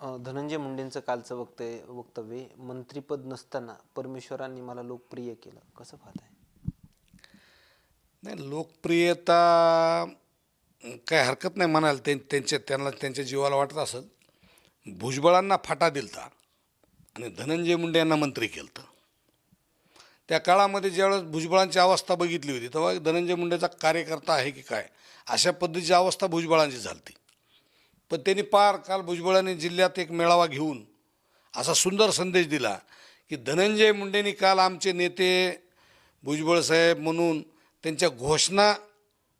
धनंजय मुंडेंचं कालचं वक्तव्य वक्तव्य मंत्रिपद नसताना परमेश्वरांनी मला लोकप्रिय केलं. कसं पाहताय? नाही लोकप्रियता काय हरकत नाही म्हणाल त्यां त्यांच्या त्यांना त्यांच्या जीवाला वाटत असेल. भुजबळांना फाटा दिलता आणि धनंजय मुंडे यांना मंत्री केलं त्या काळामध्ये ज्यावेळेस भुजबळांची अवस्था बघितली होती तेव्हा धनंजय मुंडेचा कार्यकर्ता आहे की काय? अशा पद्धतीची अवस्था भुजबळांची झाली पण त्यांनी पार काल भुजबळांनी जिल्ह्यात एक मेळावा घेऊन असा सुंदर संदेश दिला की धनंजय मुंडेंनी काल आमचे नेते भुजबळ साहेब म्हणून त्यांच्या घोषणा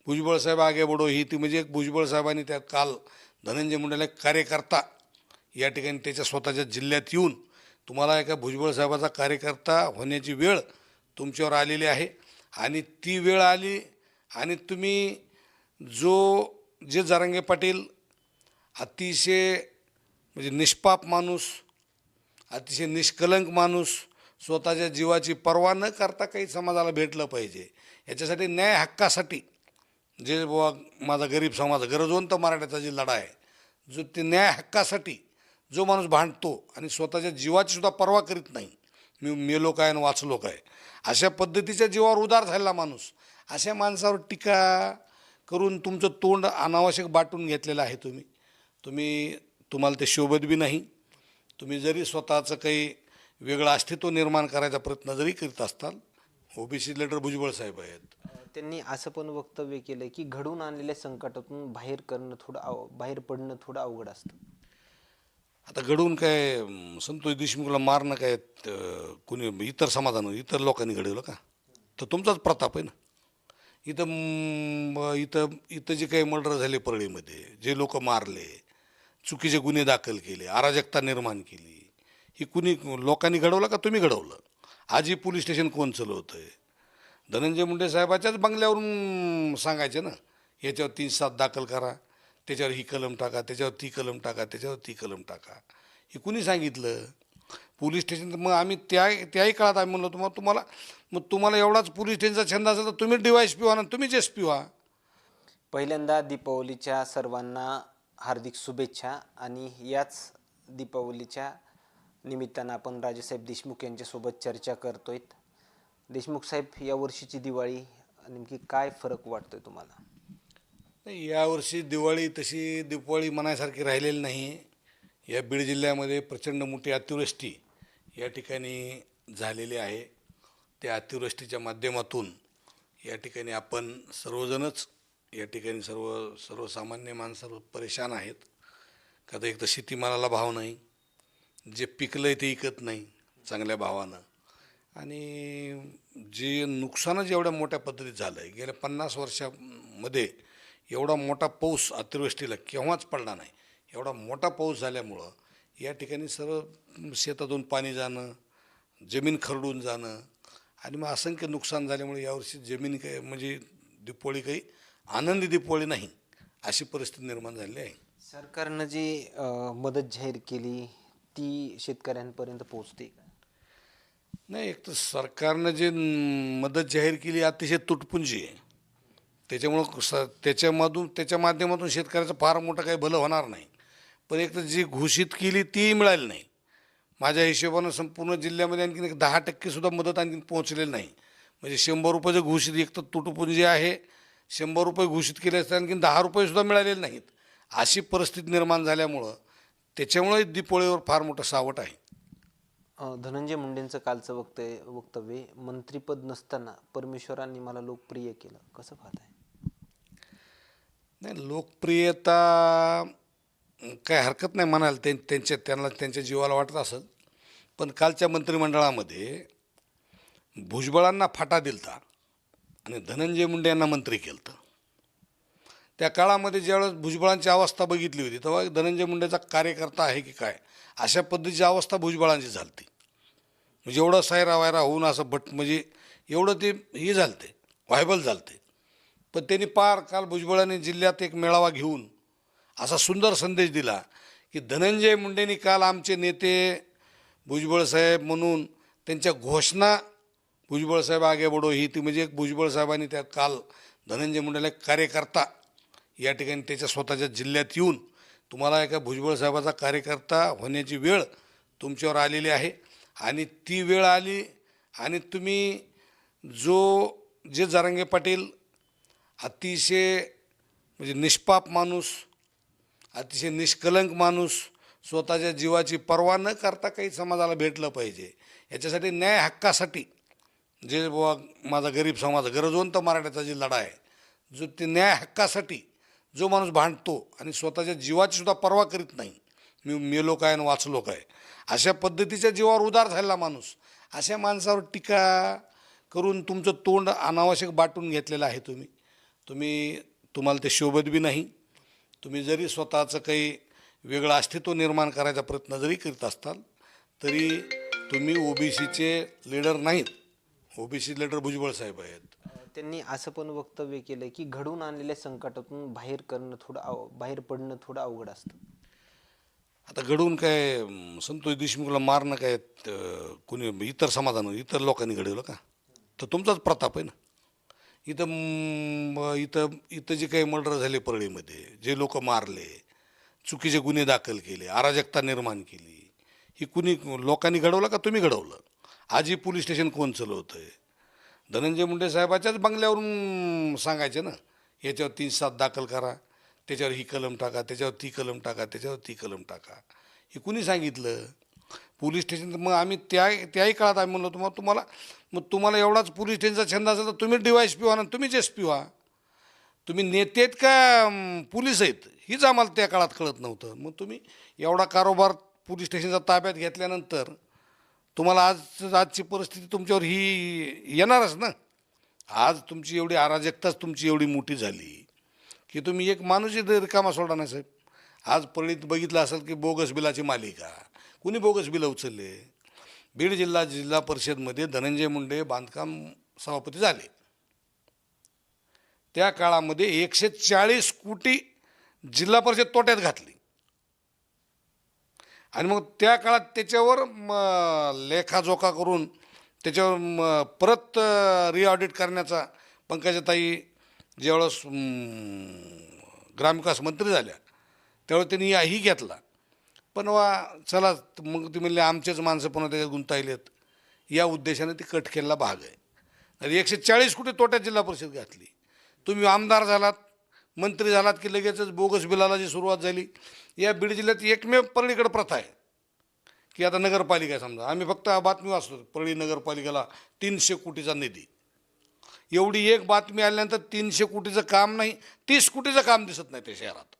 भुजबळ साहेब आगे बडो ही ती म्हणजे एक भुजबळ साहेबांनी त्या काल धनंजय मुंडेला एक कार्यकर्ता या ठिकाणी त्याच्या स्वतःच्या जिल्ह्यात येऊन तुम्हाला एका भुजबळ साहेबाचा कार्यकर्ता होण्याची वेळ तुमच्यावर आलेली आहे. आणि ती वेळ आली आणि तुम्ही जो जे जारंगे पाटील अतिशय म्हणजे निष्पाप माणूस अतिशय निष्कलंक माणूस स्वतःच्या जीवाची पर्वा न करता काही समाजाला भेटलं पाहिजे. याच्यासाठी न्याय हक्कासाठी जे बुवा माझा गरीब समाज गरजवंत मराठ्याचा जी लढा आहे जो ते न्याय हक्कासाठी जो माणूस भांडतो आणि स्वतःच्या जीवाचीसुद्धा पर्वा करीत नाही मी मेलो काय आणि वाचलो काय अशा पद्धतीच्या जीवावर उदार झालेला माणूस अशा माणसावर टीका करून तुमचं तोंड अनावश्यक बाटून घेतलेलं आहे तुम्ही. तुम्ही तुम्हाला ते शोभत बी नाही. तुम्ही जरी स्वतःचं काही वेगळं अस्तित्व निर्माण करायचा प्रयत्न जरी करीत असताल ओबीसी लेटर भुजबळ साहेब आहेत. त्यांनी असं पण वक्तव्य केलं की घडून आणलेल्या संकटातून बाहेर करणं थोडं अव बाहेर पडणं थोडं अवघड असतं. आता घडवून काय संतोष देशमुखला मारणं काय कुणी इतर समाजानं इतर लोकांनी घडवलं का? तर तुमचाच प्रताप आहे ना. इथं इथं इथं जे काही मर्डर झाले परळीमध्ये जे लोक मारले चुकीचे गुन्हे दाखल केले अराजकता निर्माण केली. ही कुणी लोकांनी घडवलं का तुम्ही घडवलं? आजही पोलीस स्टेशन कोण चालवतं आहे धनंजय मुंडे साहेबाच्याच बंगल्यावरून सांगायचे ना याच्यावर तीन सात दाखल करा त्याच्यावर ही कलम टाका त्याच्यावर ती कलम टाका त्याच्यावर ती कलम टाका. हे कुणी सांगितलं? पोलीस स्टेशन मग आम्ही त्या त्याही काळात आम्ही म्हणलो तुम्हाला तुम्हाला मग तुम्हाला एवढाच पोलीस स्टेशनचा छंद असेल तर तुम्ही डिवायस पी व्हा ना तुम्हीच एस पी व्हा. पहिल्यांदा दीपावलीच्या सर्वांना हार्दिक शुभेच्छा आणि याच दीपावलीच्या निमित्तानं आपण राजेसाहेब देशमुख यांच्यासोबत चर्चा करतोय. देशमुख साहेब या वर्षीची दिवाळी नेमकी काय फरक वाटतोय तुम्हाला? नाही यावर्षी दिवाळी तशी दिवाळी म्हणायसारखी राहिलेली नाही. या बीड जिल्ह्यामध्ये प्रचंड मोठी अतिवृष्टी या ठिकाणी झालेली आहे. त्या अतिवृष्टीच्या माध्यमातून या ठिकाणी आपण सर्वजणच या ठिकाणी सर्व सर्वसामान्य माणसं परेशान आहेत. का तर एक तर शेतीमालाला भाव नाही. जे पिकलं आहे ते इकत नाही चांगल्या भावानं. आणि जे नुकसानच एवढ्या मोठ्या पद्धतीत झालं आहे गेल्या पन्नास वर्षामध्ये एवढा मोठा पाऊस अतिवृष्टीला केव्हाच पडला नाही. एवढा मोठा पाऊस झाल्यामुळं या ठिकाणी सर्व शेतातून पाणी जाणं जमीन खरडून जाणं आणि मग असंख्य नुकसान झाल्यामुळे यावर्षी जमीन काही म्हणजे दिपोळी काही आनंदी दीपोळी नाही अशी परिस्थिती निर्माण झाली आहे. सरकारनं जी अ, मदत जाहीर केली ती शेतकऱ्यांपर्यंत पोहोचते का? नाही एक तर सरकारनं जे न- मदत जाहीर केली अतिशय तुटपुंजी आहे. त्याच्यामुळं स त्याच्यामधून त्याच्या माध्यमातून शेतकऱ्याचं फार मोठं काही भलं होणार नाही. पण एक तर जी घोषित केली ती मिळाली नाही. माझ्या हिशोबानं संपूर्ण जिल्ह्यामध्ये आणखीन एक दहा टक्केसुद्धा मदत आणखीन पोहोचलेली नाही. म्हणजे शंभर रुपये जर घोषित एक तर तुटपुंजी आहे. शंभर रुपये घोषित केले असते आणखीन दहा रुपयेसुद्धा मिळालेले नाहीत. अशी परिस्थिती निर्माण झाल्यामुळं त्याच्यामुळे दीपोळीवर फार मोठं सावट आहे. धनंजय मुंडेंचं कालचं वक्तव्य वक्तव्य मंत्रिपद नसताना परमेश्वरांनी मला लोकप्रिय केलं. कसं पाहताय? नाही लोकप्रियता काय हरकत नाही म्हणाल त्यां त्यांच्या त्यांना त्यांच्या जीवाला वाटत असेल. पण कालच्या मंत्रिमंडळामध्ये भुजबळांना फाटा दिलता. आणि धनंजय मुंडे यांना मंत्री केलं त्या काळामध्ये ज्यावेळेस भुजबळांची अवस्था बघितली होती तेव्हा धनंजय मुंडेचा कार्यकर्ता आहे की काय? अशा पद्धतीची अवस्था भुजबळांची झालती. म्हणजे एवढं सायरा वायरा होऊन असं भट म्हणजे एवढं ते हे झालते व्हायबल झालते. पण त्यांनी पार काल भुजबळांनी जिल्ह्यात एक मेळावा घेऊन असा सुंदर संदेश दिला की धनंजय मुंडेंनी काल आमचे नेते भुजबळ साहेब म्हणून त्यांच्या घोषणा भुजबळ साहेब आगे बडो ही ती म्हणजे एक भुजबळ साहेबांनी त्या काल धनंजय मुंडेला एक कार्यकर्ता या ठिकाणी त्याच्या स्वतःच्या जिल्ह्यात येऊन तुम्हाला एका भुजबळ साहेबाचा कार्यकर्ता होण्याची वेळ तुमच्यावर आलेली आहे. आणि ती वेळ आली आणि तुम्ही जो जे जारंगे पाटील अतिशय म्हणजे निष्पाप माणूस अतिशय निष्कलंक माणूस स्वतःच्या जीवाची पर्वा न करता काही समाजाला भेटलं पाहिजे. याच्यासाठी न्याय हक्कासाठी जे बुवा माझा गरीब समाज गरजवंत मराठ्याचा जे लढा आहे जो ते न्याय हक्कासाठी जो माणूस भांडतो आणि स्वतःच्या जीवाची सुद्धा पर्वा करीत नाही मी मेलो काय आणि वाचलो काय अशा पद्धतीच्या जीवावर उदार झालेला माणूस अशा माणसावर टीका करून तुमचं तोंड अनावश्यक बाटून घेतलेलं आहे तुम्ही. तुम्ही तुम्हाला ते शोभत बी नाही. तुम्ही जरी स्वतःचं काही वेगळं अस्तित्व निर्माण करायचा प्रयत्न जरी करीत असताल तरी तुम्ही ओबीसीचे लीडर नाहीत. ओबीसी लीडर भुजबळ साहेब आहेत. त्यांनी असं पण वक्तव्य केलं की घडून आणलेल्या संकटातून बाहेर करणं थोडं अव बाहेर पडणं थोडं अवघड असतं. आता घडवून काय अं, संतोष देशमुखला मारणं काय अं, कोणी इतर समाजानं इतर लोकांनी घडवलं का? तर तुमचाच प्रताप आहे ना. इथं म, इथं इथं जे काही मर्डर झाले परळीमध्ये जे लोक मारले चुकीचे गुन्हे दाखल केले अराजकता निर्माण केली ही कुणी लोकांनी घडवलं का तुम्ही घडवलं? आजी पोलीस स्टेशन कोण चालवतं आहे धनंजय मुंडे साहेबाच्याच बंगल्यावरून सांगायचे ना याच्यावर तीन सात दाखल करा त्याच्यावर ही कलम टाका त्याच्यावर ती कलम टाका त्याच्यावर ती कलम टाका. हे कुणी सांगितलं? पोलीस स्टेशन मग आम्ही त्या त्याही काळात आम्ही म्हणलो तुम्हाला तुम्हाला मग तुम्हाला एवढाच पोलीस स्टेशनचा छंद असेल तर तुम्ही डिवायस पी व्हा ना तुम्हीच एस पी व्हा. तुम्ही नेते आहेत का पोलीस आहेत? हीच आम्हाला त्या काळात कळत नव्हतं. मग तुम्ही एवढा कारोबार पोलीस स्टेशनचा ताब्यात घेतल्यानंतर तुम्हाला आज आजची परिस्थिती तुमच्यावर ही येणारच ना. आज तुमची एवढी अराजकताच तुमची एवढी मोठी झाली की तुम्ही एक माणूसही रिकामा सोडा नाही साहेब. आज परळीत बघितलं असेल की बोगस बिलाची मालिका. कुणी बोगस बिलं उचलले? बीड जिल्हा जिल्हा परिषदमध्ये धनंजय मुंडे बांधकाम सभापती झाले. त्या काळामध्ये एकशे चाळीस कोटी जिल्हा परिषद तोट्यात घातली. आणि मग त्या काळात त्याच्यावर म, लेखाजोखा करून त्याच्यावर म, परत रिऑडिट करण्याचा पंकजाताई ज्यावेळेस ग्रामविकास मंत्री झाल्या त्यावेळेस त्यांनी ही घेतला. पण वा चला मग ती म्हणले आमचेच माणसं पुन्हा त्याच्यात गुंतायलेत या उद्देशाने ती कट केलेला भाग आहे. आणि एकशे चाळीस कोटी तोट्यात जिल्हा परिषद घातली. तुम्ही आमदार झालात मंत्री झालात की लगेचच बोगस बिलाला जी सुरुवात झाली. या बीड जिल्ह्यात एकमेव परळीकडे प्रथा आहे. की आता नगरपालिका आहे समजा. आम्ही फक्त बातमी वाचतो. परळी नगरपालिकेला तीनशे कोटीचा निधी. एवढी एक बातमी आल्यानंतर तीनशे कोटीचं काम नाही तीस कोटीचं काम दिसत नाही त्या शहरात.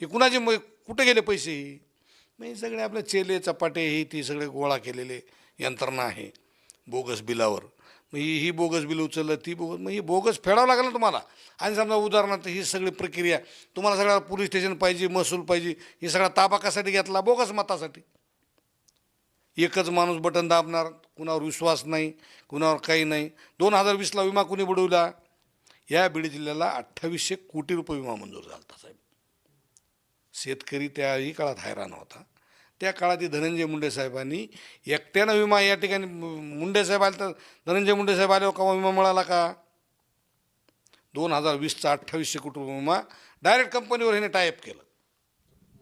हे कुणाचे मग कुठे गेले पैसे? नाही सगळे आपले चेले चपाटे हे ती सगळे गोळा केलेले यंत्रणा आहे. बोगस बिलावर. मग ही ही बोगस बिल उचललं ती बोगस मग ही बोगस फेडावं लागेल ना तुम्हाला. आणि समजा उदाहरणार्थ ही सगळी प्रक्रिया तुम्हाला सगळ्या पोलीस स्टेशन पाहिजे महसूल पाहिजे हे सगळा ताबा कसाठी घेतला? बोगस मतासाठी. एकच माणूस बटन दाबणार कुणावर विश्वास नाही कुणावर काही नाही. दोन हजार वीसला विमा कुणी बुडवला? या बीड जिल्ह्याला अठ्ठावीसशे कोटी रुपये विमा मंजूर झाला होता साहेब. शेतकरी त्याही काळात हैराण होता. त्या काळात धनंजय मुंडे साहेबांनी एकट्यानं विमा या ठिकाणी मुंडे साहेब आले तर धनंजय मुंडे साहेब आल्यावर का विमा मिळाला का? दोन हजार वीसचा अठ्ठावीसशे कोटी रुपये विमा डायरेक्ट कंपनीवर ह्याने टायअप केलं.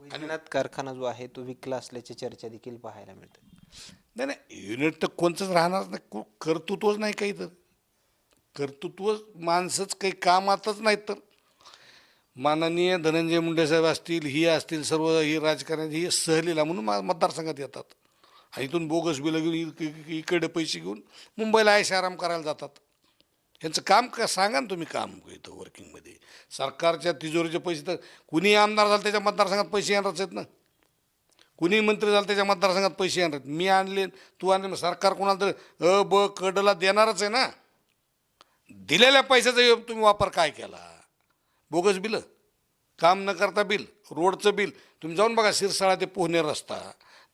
वैजनाथ कारखाना जो आहे तो विकला असल्याची चर्चा देखील पाहायला मिळते. नाही नाही युनिट तर कोणतंच राहणार नाही. कर्तृत्वच नाही काही तर कर्तृत्व माणसंच काही कामातच नाहीत तर. माननीय धनंजय मुंडे साहेब असतील ही असतील सर्व ही राजकारणी ही सहलीला म्हणून मा- मतदारसंघात येतात. आणि इथून बोगस बिलं घेऊन इकडे पैसे घेऊन मुंबईला आयश आराम करायला जातात. यांचं काम का सांगा ना तुम्ही काम इथं वर्किंगमध्ये सरकारच्या तिजोरीचे पैसे तर कुणी आमदार झालं त्याच्या मतदारसंघात पैसे येणारच आहेत ना. कुणी मंत्री झालं त्याच्या मतदारसंघात पैसे येणार आहेत. मी आणले तू आणले सरकार कोणाला तर अ ब कडला देणारच आहे ना. दिलेल्या पैशाचा तुम्ही वापर काय केला? बोगस बिलं काम न करता बिल रोडचं बिल. तुम्ही जाऊन बघा शिरसाळा ते पोहणे रस्ता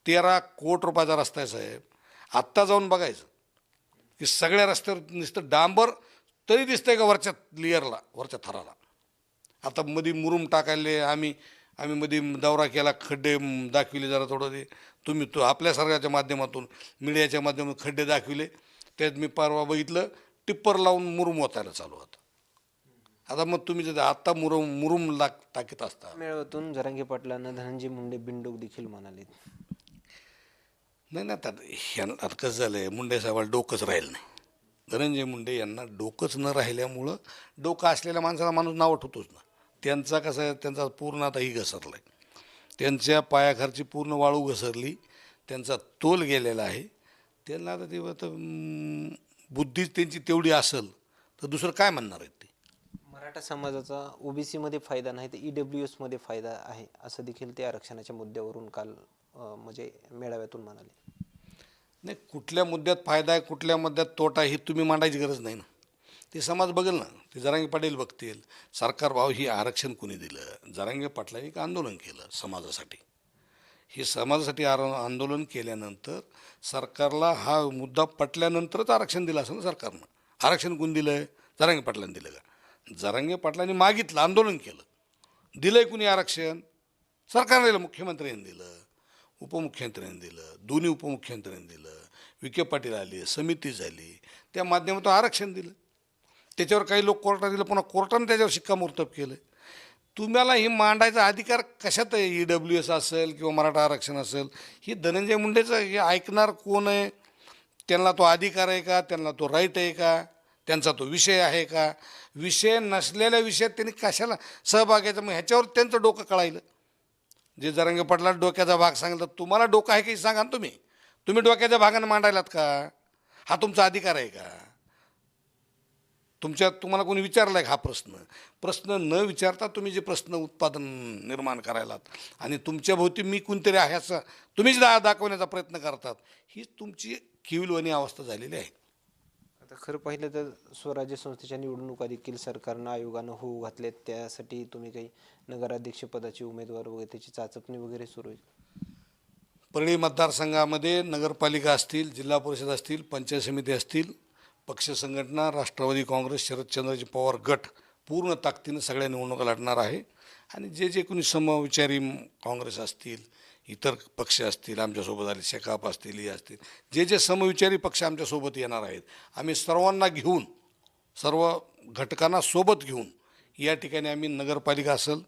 तेरा कोट रुपयाचा रस्ता आहे साहेब. आत्ता जाऊन बघायचं. की सगळ्या रस्त्यावर नुसतं डांबर तरी दिसतंय का वरच्या लेअरला वरच्या थराला? आता मध्ये मुरुम टाकायले आम्ही आम्ही मध्ये दौरा केला खड्डे दाखविले जरा थोडं ते. तुम्ही तो आपल्या सरकारच्या माध्यमातून मीडियाच्या माध्यमातून खड्डे दाखविले. त्यात मी परवा बघितलं टिप्पर लावून मुरुम ओतायला चालू होतं. आता मग तुम्ही जर आत्ता मुरुम मुरुम लाग टाकीत असता. मेळाव्यातून जरांगे पाटलांना धनंजय मुंडे बिंडोक देखील म्हणाले नाही ना आता ह्यांना आता कसं झालं आहे मुंडे साहेबाला डोकंच राहिलं नाही. धनंजय मुंडे यांना डोकंच न राहिल्यामुळं डोकं असलेल्या माणसाला माणूस नाव ठेवतोच ना. त्यांचा कसं आहे त्यांचा पूर्ण आता ही घसरला आहे त्यांच्या पायाखालची पूर्ण वाळू घसरली त्यांचा तोल गेलेला आहे. त्यांना आता ते आता बुद्धीच त्यांची तेवढी असेल तर दुसरं काय म्हणणार आहेत ते? मराठा समाजाचा ओबीसीमध्ये फायदा नाही तर ई डब्ल्यू एसमध्ये फायदा आहे असं देखील ते आरक्षणाच्या मुद्द्यावरून काल म्हणजे मेळाव्यातून म्हणाले. नाही कुठल्या मुद्द्यात फायदा आहे कुठल्या मुद्द्यात तोटा हे तुम्ही मांडायची गरज नाही ना. ते समाज बघेल ना. ते जरांगे पाटील बघतील. सरकार भाव ही आरक्षण कुणी दिलं? जरांगे पाटलांनी एक आंदोलन केलं समाजासाठी. हे समाजासाठी आर आंदोलन केल्यानंतर सरकारला हा मुद्दा पटल्यानंतरच आरक्षण दिलं असं ना सरकारनं. आरक्षण कोण दिलं आहे जरांगे पाटलांनी दिलं का? जरांगे पाटलांनी मागितलं आंदोलन केलं. दिलं आहे कुणी आरक्षण? सरकारने दिलं मुख्यमंत्र्यांनी दिलं उपमुख्यमंत्र्यांनी दिलं दोन्ही उपमुख्यमंत्र्यांनी दिलं. विखे पाटील आले समिती झाली त्या माध्यमातून आरक्षण दिलं. त्याच्यावर काही लोक कोर्टात दिलं पुन्हा कोर्टाने त्याच्यावर शिक्कामोर्तब केलं. तुम्हाला हे मांडायचा अधिकार कशात आहे? ई डब्ल्यू एस असेल किंवा मराठा आरक्षण असेल ही धनंजय मुंडेचं हे ऐकणार कोण आहे? त्यांना तो अधिकार आहे का? त्यांना तो राईट आहे का? त्यांचा तो विषय आहे का? विषय नसलेल्या विषयात त्यांनी कशाला सहभाग घ्यायचा? मग ह्याच्यावर त्यांचं डोकं कळायलं. जे जरंगे पडला डोक्याचा भाग सांगितलं तुम्हाला डोकं आहे की सांगा ना तुम्ही? तुम्ही डोक्याच्या भागानं मांडायलात का? हा तुमचा अधिकार आहे का? तुमच्या तुम्हाला कोणी विचारला आहे हा प्रश्न? प्रश्न न विचारता तुम्ही जे प्रश्न उत्पादन निर्माण करायलात आणि तुमच्या भोवती मी कोणतरी आहे असं तुम्हीच दा दाखवण्याचा प्रयत्न करतात ही तुमची किविलवणी अवस्था झालेली आहे. आता खरं पाहिलं तर स्वराज्य संस्थेच्या निवडणुका देखील सरकारनं आयोगानं होऊ घातल्यात त्यासाठी तुम्ही काही नगराध्यक्षपदाची उमेदवार वगैरे त्याची चाचपणी वगैरे सुरू आहे परळी मतदारसंघामध्ये नगरपालिका असतील जिल्हा परिषद असतील पंचायत समिती असतील पक्ष संघटना राष्ट्रवादी काँग्रेस शरदचंद्रजी पवार गट पूर्ण ताकदीनं सगळ्या निवडणुका लढणार आहे. आणि जे जे कोणी समविचारी काँग्रेस असतील इतर पक्ष असतील आमच्यासोबत आले शेकाप असतील हे असतील. जे जे समविचारी पक्ष आमच्यासोबत येणार आहेत आम्ही सर्वांना घेऊन सर्व घटकांना सोबत घेऊन या ठिकाणी आम्ही नगरपालिका असेल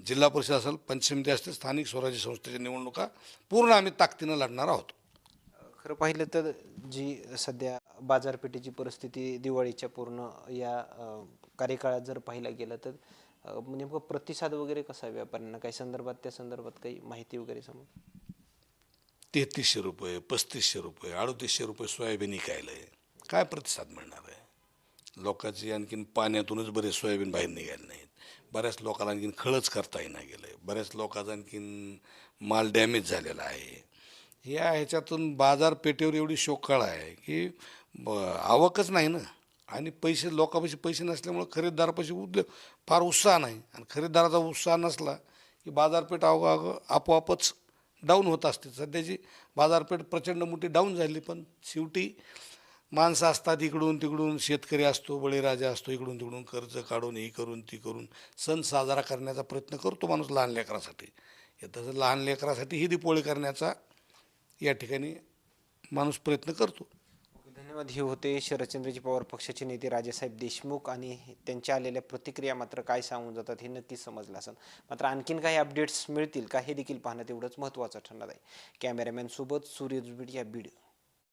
जिल्हा परिषद असेल पंचसमिती असतील स्थानिक स्वराज्य संस्थेच्या निवडणुका पूर्ण आम्ही ताकदीनं लढणार आहोत. खरं पाहिलं तर जी सध्या बाजारपेठेची परिस्थिती दिवाळीच्या पूर्ण या कार्यकाळात जर पाहिलं गेलं तर नेमकं प्रतिसाद वगैरे कसा आहे व्यापाऱ्यांना? काही संदर्भात त्या संदर्भात काही माहिती वगैरे समज तेहतीसशे रुपये पस्तीसशे रुपये अडतीसशे रुपये सोयाबीन विकायला आहे. काय प्रतिसाद मिळणार आहे? लोकांची आणखीन पाण्यातूनच बरेच सोयाबीन बाहेर निघाले नाहीत. बऱ्याच लोकांना आणखीन खळच करता येईना गेलं आहे बऱ्याच लोकांचा आणखीन माल डॅमेज झालेला आहे. या ह्याच्यातून बाजारपेठेवर एवढी शोकाळ आहे की ब- आवकच नाही ना? आणि पैसे लोकांपाशी पैसे नसल्यामुळं खरेदीदारापाशी उद्योग फार उत्साह नाही. आणि खरेदीदाराचा उत्साह नसला की बाजारपेठ अव आपोआपच डाऊन होत असते. सध्याची बाजारपेठ प्रचंड मोठी डाऊन झाली पण शेवटी माणसं असतात इकडून तिकडून शेतकरी असतो बळीराजा असतो इकडून तिकडून कर्ज काढून हे करून ती करून सण साजरा करण्याचा प्रयत्न करतो माणूस लहान लेकरासाठी. तसं लहान लेकरासाठी ही दिपोळी करण्याचा या ठिकाणी माणूस प्रयत्न करतो. हे होते. शरदचंद्रजी पवार पक्षाचे नेते राजेसाहेब देशमुख आणि त्यांच्या आलेल्या प्रतिक्रिया मात्र काय सांगून जातात हे नक्कीच समजलं असेल. मात्र आणखीन काही अपडेट्स मिळतील का हे देखील पाहणं तेवढंच महत्त्वाचं ठरणार आहे. कॅमेरामॅनसोबत सूर्य बीड या बीड.